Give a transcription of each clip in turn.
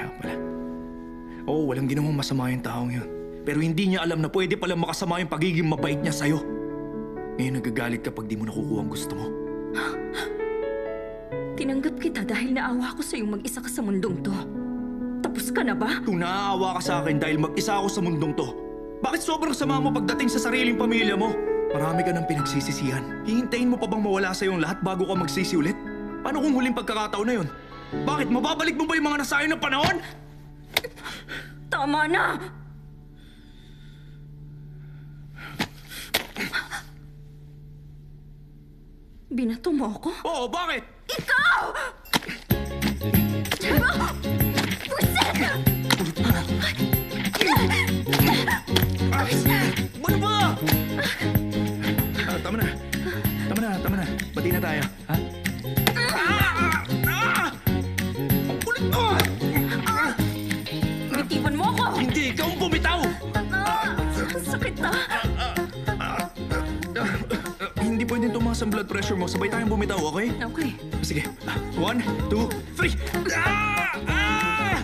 Kaya pala. Oo, walang ginawang masama yung taong yun. Pero hindi niya alam na pwede pala makasama yung pagiging mabait niya sa'yo. Ngayon nagagalit kapag di mo nakukuha ang gusto mo. Tinanggap kita dahil naawa ko sa'yo mag-isa ka sa mundong to. Tapos ka na ba? Kung naaawa ka sa akin dahil mag-isa ako sa mundong to, bakit sobrang sama mo pagdating sa sariling pamilya mo? Marami ka ng pinagsisisihan. Hihintayin mo pa bang mawala sa yung lahat bago ka magsisi ulit? Paano kung huling pagkakataon na yun? Bakit? Mababalik mo ba yung mga nasayang ng panahon? Tama na! Binato mo ako? Oo, bakit? Ikaw! Buset! Ano ba? Ah, tama na. Tama na, tama na. Bati na tayo, ha? Pwedeng tumaas ang blood pressure mo. Sabay tayong bumitaw, okay? Okay. Sige. Ah, One, two, three! Ah! Ah!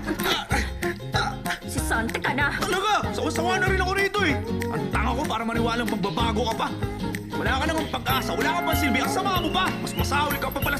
Si Sante ka na! Talaga! Sawa-sawa na rin ako rito eh! Ang tanga ko para maniwalang pagbabago ka pa! Wala ka namang pag-asa, wala ka pa silbi, ang sama mo pa! Mas masawi ka pa pala